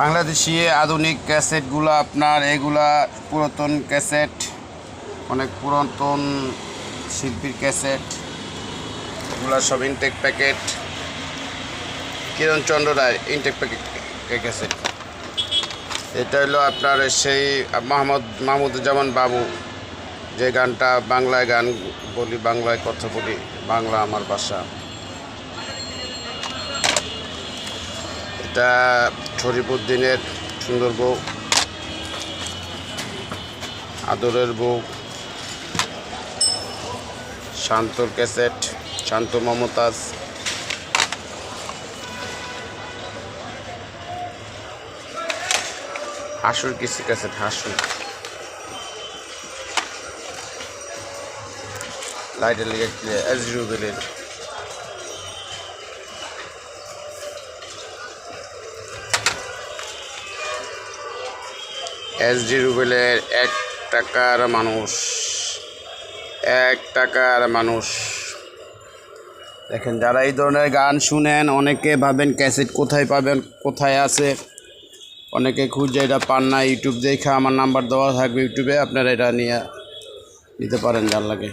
বাংলাদেশি আধুনিক ক্যাসেটগুলো আপনার, এগুলা পুরাতন ক্যাসেট, অনেক পুরাতন শিল্পীর ক্যাসেট, এগুলা সব intact packet Kiranchandra Roy intact packet cassette. এটা হলো আপনার সেই মোহাম্মদ মাহমুদুজ্জামান বাবু, যে গানটা বাংলায় গান বলি, বাংলায় কথা বলি, বাংলা আমার ভাষা। এটা শরীফুদ্দিনের সুন্দর বউ, আদরের বউ, শান্তর ক্যাসেট, শান্ত মমতাজ। হাসুর কিছু ক্যাসেট? হাসুর। লাইটের লিগে এজরুবেলের এস ডি রুবেলের এক টাকার মানুষ। এক টাকার মানুষ। দেখেন, যারা এই ধরনের গান শুনেন, অনেকে ভাবেন ক্যাসেট কোথায় পাবেন, কোথায় আছে। অনেকে খুঁজে এটা পান না, ইউটিউব দেখে আমার নাম্বার দেওয়া থাকবে ইউটিউবে, আপনারা এটা নিয়ে নিতে পারেন, যার লাগে।